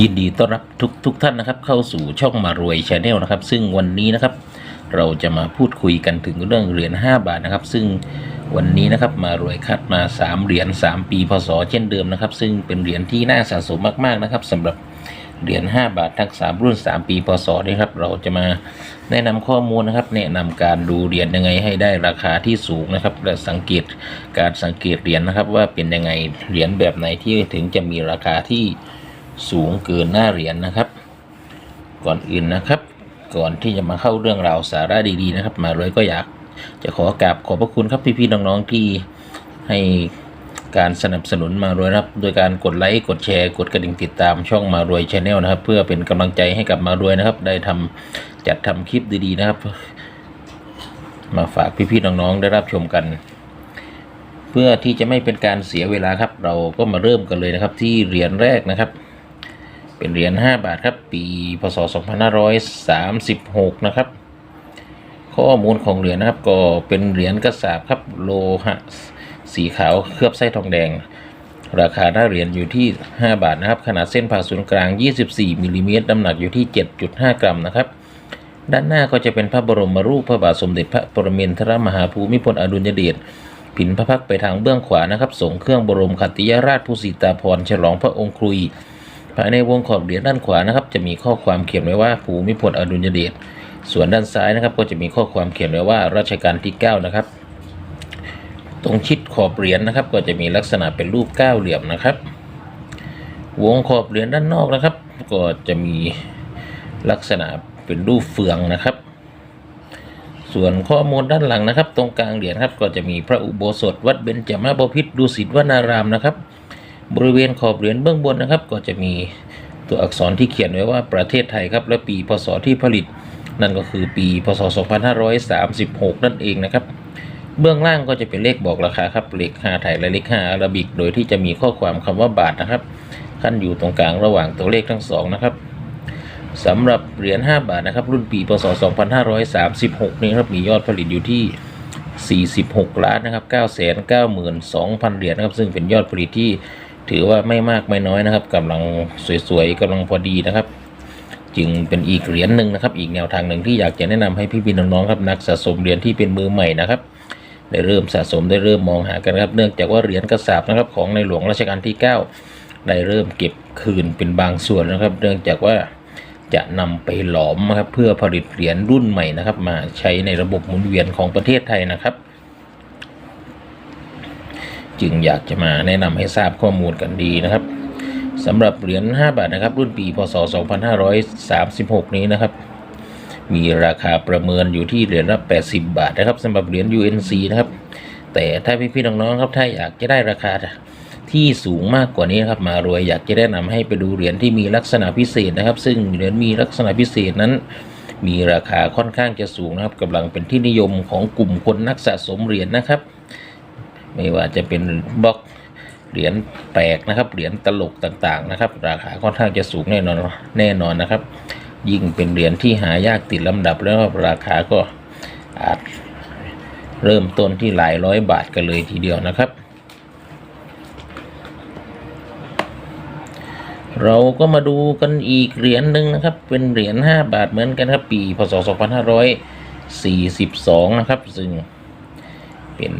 ยินดีต้อนรับทุกทุกท่านนะครับ เข้าสู่ช่องมารวยชาแนลนะครับ ซึ่งวันนี้นะครับ เราจะมาพูดคุยกันถึงเรื่องเหรียญ5บาทนะครับ ซึ่งวันนี้นะครับมารวยคัดมา 3 เหรียญ3 ปีพศเช่นเดิมนะครับ ซึ่งเป็นเหรียญที่น่าสะสมมากๆนะครับสำหรับเหรียญ5บาททั้ง3รุ่น 3 ปีพศนี่ครับเราจะมาแนะนำข้อมูลนะครับ แนะนำการดูเหรียญยังไงให้ได้ราคาที่สูงนะครับ และสังเกตการสังเกตเหรียญนะครับ ว่าเป็นยังไงเหรียญแบบไหนที่ถึงจะมีราคาที่ สูงเกินหน้าเหรียญนะครับ ก่อนอื่นนะครับ ก่อนที่จะมาเข้าเรื่องราวสาระดีๆนะครับ มาเลยก็อยากจะขอกราบขอบพระคุณครับพี่ๆน้องๆที่ให้การสนับสนุนมารวยครับโดยการกดไลค์กดแชร์กดกระดิ่งติดตามช่องมารวยชาแนลนะครับ เพื่อเป็นกำลังใจให้กับมารวยนะครับ ได้ทำจัดทำคลิปดีๆนะครับ มาฝากพี่ๆน้องๆได้รับชมกัน เพื่อที่จะไม่เป็นการเสียเวลาครับ เราก็มาเริ่มกันเลยนะครับ ที่เหรียญแรกนะครับ เป็นเหรียญ5บาทครับ ปีพศ 2536 นะครับ ข้อมูลของเหรียญนะครับก็เป็นเหรียญกระสาบครับโลหะสีขาวเคลือบไส้ทองแดง ราคาหน้าเหรียญอยู่ที่ 5 บาทนะครับ ขนาดเส้นผ่าศูนย์กลาง 24มิลลิเมตรน้ำหนักอยู่ที่ 7.5 กรัมนะครับด้านหน้าก็จะเป็นพระบรมรูปพระบาทสมเด็จพระปรมินทรมหาภูมิพลอดุลยเดชผินพระพักตร์ไปทางเบื้องขวานะครับส่งเครื่องบรมขัตติยราชผู้สิตาพรฉลองพระองค์ครุย ภายในวงขอบเหรียญด้านขวานะครับ จะมีข้อความเขียนไว้ว่าภูมิพลอดุลยเดชส่วนด้านซ้ายนะครับ ก็จะมีข้อความเขียนไว้ว่ารัชกาลที่ 9 นะครับ ตรงชิดขอบเหรียญนะครับ ก็จะมีลักษณะเป็นรูปเก้าเหลี่ยมนะครับ วงขอบเหรียญด้านนอกนะครับ ก็จะมีลักษณะเป็นรูปเฟืองนะครับ ส่วนข้อมูลด้านหลังนะครับ ตรงกลางเหรียญครับ ก็จะมีพระอุโบสถวัดเบญจมาบพิตรดุสิตวนารามนะครับ บริเวณขอบเหรียญเบื้องบนนะครับ ก็จะมีตัวอักษรที่เขียนไว้ว่าประเทศไทยครับ และปีพศที่ผลิต นั่นก็คือปี พศ 2536 นั่นเองนะครับ เบื้องล่างก็จะเป็นเลขบอกราคาครับเลข5ไทยและเลข5อาราบิก โดยที่จะมีข้อความคำว่าบาทนะครับขั้นอยู่ตรงกลางระหว่างตัวเลขทั้งสองนะครับสำหรับเหรียญ5บาทนะครับ รุ่นปี พศ 2536 นี้ครับมียอดผลิตอยู่ที่ 46 ล้านนะครับ 992,000 เหรียญนะครับ ซึ่งเป็นยอดผลิตที่ ถือว่าไม่มากไม่น้อยนะครับกำลังสวยๆกำลังพอดีนะครับ จึงเป็นอีกเหรียญหนึ่งนะครับ อีกแนวทางหนึ่งที่อยากจะแนะนำให้พี่ๆน้องๆครับนักสะสมเหรียญที่เป็นมือใหม่นะครับได้เริ่มสะสมได้เริ่มมองหากันครับ เนื่องจากว่าเหรียญกระสาบนะครับ ของในหลวงรัชกาลที่ 9 ได้เริ่มเก็บคืนเป็นบางส่วนนะครับ เนื่องจากว่าจะนำไปหลอมนะครับเพื่อผลิตเหรียญรุ่นใหม่นะครับ มาใช้ในระบบหมุนเวียนของประเทศไทยนะครับ จึงอยากจะมาแนะนำให้ทราบข้อมูลกันดีนะครับสำหรับเหรียญ 5 บาทนะครับ รุ่นปีพศ 2536 นี้นะครับ มีราคาประเมินอยู่ที่เหรียญละ 80 บาทนะครับสำหรับเหรียญ UNC นะครับ แต่ถ้าพี่ๆน้องๆครับถ้าอยากจะได้ราคาที่สูงมากกว่านี้นะครับมารวยอยากจะแนะนำให้ไปดูเหรียญที่มีลักษณะพิเศษนะครับ ซึ่งเหรียญมีลักษณะพิเศษนั้น มีราคาค่อนข้างจะสูงนะครับกำลังเป็นที่นิยมของกลุ่มคนนักสะสมเหรียญนะครับ ไม่ว่าจะเป็นบล็อกเหรียญแปลกนะครับ เหรียญตลกต่างๆนะครับ ราคาค่อนข้างจะสูงแน่นอนแน่นอนนะครับ ยิ่งเป็นเหรียญที่หายากติดลำดับแล้วราคาก็อาจเริ่มต้นที่หลายร้อยบาทกันเลยทีเดียวนะครับ เราก็มาดูกันอีกเหรียญหนึ่งนะครับ เป็นเหรียญ5บาทเหมือนกันครับปีพศ2542 นะครับ ซึ่ง เป็น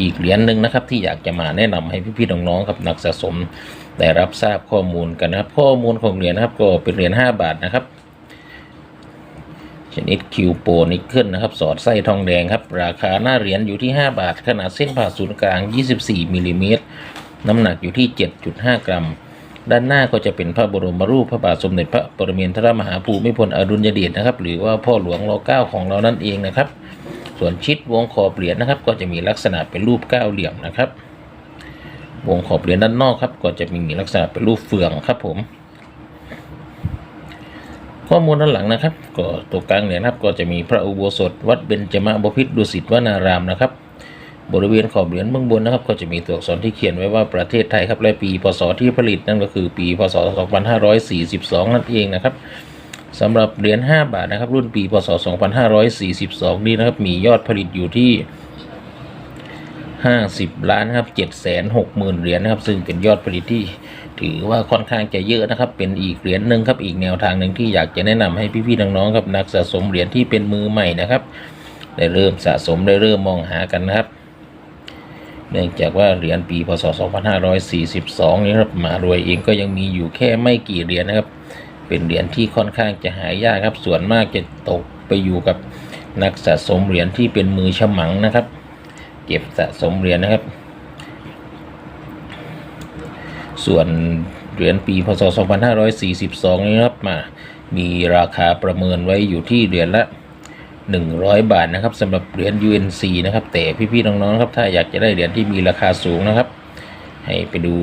อีกเหรียญหนึ่งนะครับ ที่อยากจะมาแนะนำให้พี่ๆน้องๆครับนักสะสมได้รับทราบข้อมูลกันนะครับ ข้อมูลของเหรียญนะครับก็เป็นเหรียญ5บาทนะครับชนิดคิวโปนิกเกิลนะครับ สอดไส้ทองแดงครับ ราคาหน้าเหรียญอยู่ที่ 5 บาท ขนาดเส้นผ่าศูนย์กลาง 24มิลลิเมตรน้ำหนักอยู่ที่ 7.5 กรัม ด้านหน้าก็จะเป็นพระบรมรูปพระบาทสมเด็จพระปรมินทรมหาภูมิพลอดุลยเดชนะครับ หรือว่าพ่อหลวงรเก้าของเรานั่นเองนะครับ ส่วนชิดวงขอบเหรียญนะครับ ก็จะมีลักษณะเป็นรูปเก้าเหลี่ยมนะครับ วงขอบเหรียญด้านนอกครับ ก็จะมีลักษณะเป็นรูปเฟืองครับผม ข้อมูลด้านหลังนะครับ ก็ตัวกลางเหรียญนะครับ ก็จะมีพระอุโบสถ วัดเบญจมาบพิตรดุสิตวนารามนะครับ บริเวณขอบเหรียญเบื้องบนนะครับ ก็จะมีตัวอักษรที่เขียนไว้ว่าประเทศไทยครับและปีพศที่ผลิตนั่นก็คือปีพศ 2542 นั่นเองนะครับ สำหรับเหรียญ5บาทนะครับ รุ่นปีพศ 2542 นี้นะครับ มียอดผลิตอยู่ที่ 50 ล้านครับ 7 6 0 0 0 0 เหรียญนะครับ ซึ่งเป็นยอดผลิตที่ถือว่าค่อนข้างจะเยอะนะครับ เป็นอีกเหรียญหนึ่งครับ อีกแนวทางหนึ่งที่อยากจะแนะนำให้พี่ๆน้องๆครับนักสะสมเหรียญที่เป็นมือใหม่นะครับ ได้เริ่มสะสมได้เริ่มมองหากันนะครับ เนื่องจากว่าเหรียญปีพศ 2542 นี้ครับมารวยเองก็ยังมีอยู่แค่ไม่กี่เหรียญนะครับ เป็นเหรียญที่ค่อนข้างจะหายากครับ ส่วนมากจะตกไปอยู่กับนักสะสมเหรียญที่เป็นมือฉมังนะครับ เก็บสะสมเหรียญนะครับ ส่วนเหรียญปีพศ 2542 นี้นะครับมามีราคาประเมินไว้อยู่ที่เหรียญละ 100 บาทนะครับสำหรับเหรียญ UNC นะครับ แต่พี่ๆน้องๆครับถ้าอยากจะได้เหรียญที่มีราคาสูงนะครับ ให้ไปดู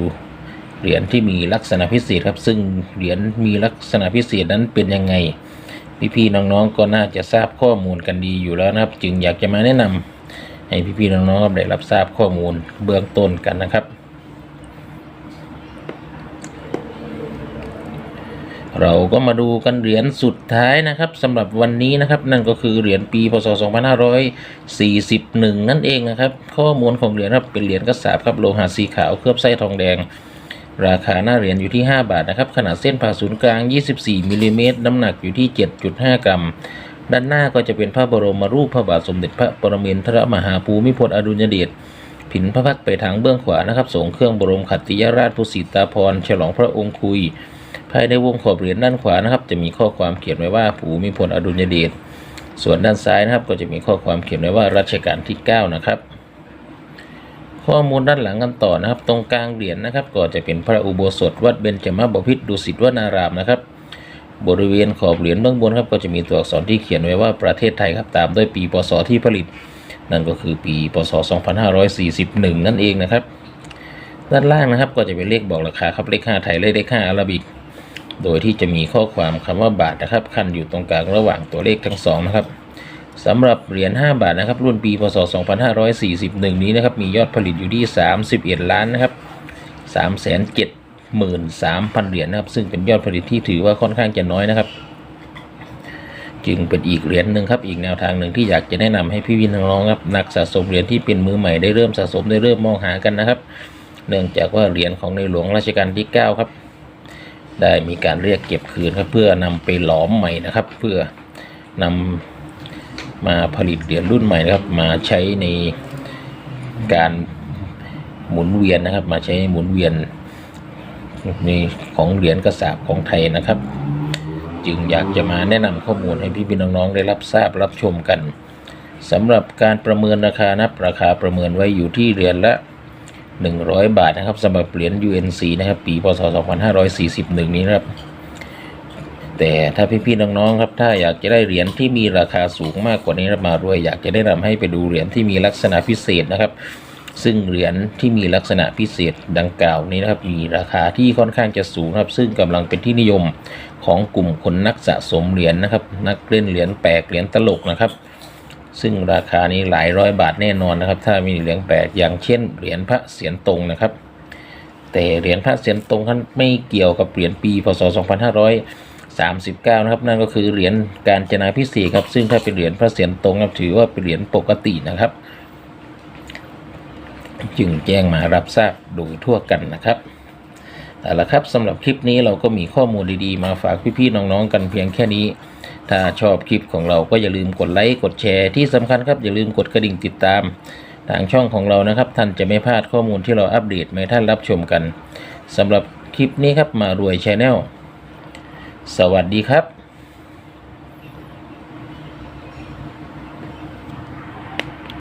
เหรียญที่มีลักษณะพิเศษครับ ซึ่งเหรียญมีลักษณะพิเศษนั้นเป็นยังไง พี่ๆน้องๆก็น่าจะทราบข้อมูลกันดีอยู่แล้วนะครับ จึงอยากจะมาแนะนำให้พี่ๆน้องๆได้รับทราบข้อมูลเบื้องต้นกันนะครับ เราก็มาดูกันเหรียญสุดท้ายนะครับสำหรับวันนี้นะครับ นั่นก็คือเหรียญปีพศ 2541 นั่นเองนะครับ ข้อมูลของเหรียญครับเป็นเหรียญกระสาบครับโลหะสีขาวเคลือบไส้ทองแดง ราคาหน้าเหรียญอยู่ที่ 5 บาทนะครับ ขนาดเส้นผ่าศูนย์กลาง 24มิลลิเมตรน้ำหนักอยู่ที่ 7.5 กรัม ด้านหน้าก็จะเป็นพระบรมรูปพระบาทสมเด็จพระปรมินทรมหาภูมิพลอดุลยเดชผินพระพักตร์ไปทางเบื้องขวานะครับส่งเครื่องบรมขัตติยราชภูสิตาภรฉลองพระองค์คุย ภายในวงขอบเหรียญด้านขวานะครับ จะมีข้อความเขียนไว้ว่าภูมิพลอดุลยเดชส่วนด้านซ้ายนะครับก็จะมีข้อความเขียนไว้ว่ารัชกาลที่ 9 นะครับ ข้อมูลด้านหลังกันต่อนะครับ ตรงกลางเหรียญนะครับ ก็จะเป็นพระอุโบสถวัดเบญจมบพิตรดุสิตวนารามนะครับ บริเวณขอบเหรียญเบื้องบนครับก็จะมีตัวอักษรที่เขียนไว้ว่าประเทศไทยครับตามด้วยปีพศที่ผลิต นั่นก็คือปีพศ 2541 นั่นเองนะครับ ด้านล่างนะครับก็จะเป็นเลขบอกราคาครับเลข5ไทยและเลข5อาราบิก โดยที่จะมีข้อความคำว่าบาทนะครับขั้นอยู่ตรงกลางระหว่างตัวเลขทั้งสองนะครับ สำหรับเหรียญ 5 บาทนะครับ รุ่นปีพศ 2541 นี้นะครับ มียอดผลิตอยู่ที่ 31 ล้านนะครับ 373,000 เหรียญนะครับ ซึ่งเป็นยอดผลิตที่ถือว่าค่อนข้างจะน้อยนะครับ จึงเป็นอีกเหรียญหนึ่งครับ อีกแนวทางหนึ่งที่อยากจะแนะนำให้พี่วินน้องครับ นักสะสมเหรียญที่เป็นมือใหม่ได้เริ่มสะสมได้เริ่มมองหากันนะครับ เนื่องจากว่าเหรียญของในหลวงรัชกาลที่ 9 ครับ ได้มีการเรียกเก็บคืนครับเพื่อนำไปหลอมใหม่นะครับ เพื่อนำ มาผลิตเหรียญรุ่นใหม่นะครับ มาใช้ในการหมุนเวียนนะครับ มาใช้หมุนเวียนในของเหรียญกระสาบของไทยนะครับ จึงอยากจะมาแนะนำข้อมูลให้พี่พี่น้องๆได้รับทราบรับชมกันสำหรับการประเมินราคานับราคาประเมินไว้อยู่ที่เหรียญละ 100 บาทนะครับสำหรับเหรียญ UNC นะครับ ปีพศ2541 นี้นะครับ แต่ถ้าพี่ๆน้องๆครับถ้าอยากจะได้เหรียญที่มีราคาสูงมากกว่านี้มารวย อยากจะได้นำให้ไปดูเหรียญที่มีลักษณะพิเศษนะครับ ซึ่งเหรียญที่มีลักษณะพิเศษดังกล่าวนี้นะครับมีราคาที่ค่อนข้างจะสูงครับ ซึ่งกำลังเป็นที่นิยมของกลุ่มคนนักสะสมเหรียญนะครับ นักเล่นเหรียญแปลกเหรียญตลกนะครับ ซึ่งราคานี้หลายร้อยบาทแน่นอนนะครับ ถ้ามีเหรียญแปลกอย่างเช่นเหรียญพระเสียรตรงนะครับ แต่เหรียญพระเสียรตรงท่านไม่เกี่ยวกับเหรียญปีพศ 39 นะครับ นั่นก็คือเหรียญการจนาพิเศษครับ ซึ่งถ้าเป็นเหรียญพระเสียรตรงครับถือว่าเป็นเหรียญปกตินะครับ จึงแจ้งมารับทราบโดยทั่วกันนะครับเอาละครับสำหรับคลิปนี้เราก็มีข้อมูลดีๆ มาฝากพี่ๆน้องๆกันเพียงแค่นี้ ถ้าชอบคลิปของเราก็อย่าลืมกดไลค์กดแชร์ที่สำคัญครับอย่าลืมกดกระดิ่งติดตาม ทางช่องของเรานะครับ ท่านจะไม่พลาดข้อมูลที่เราอัปเดตมาท่านรับชมกันสำหรับคลิปนี้ครับมารวยชาแนล สวัสดีครับ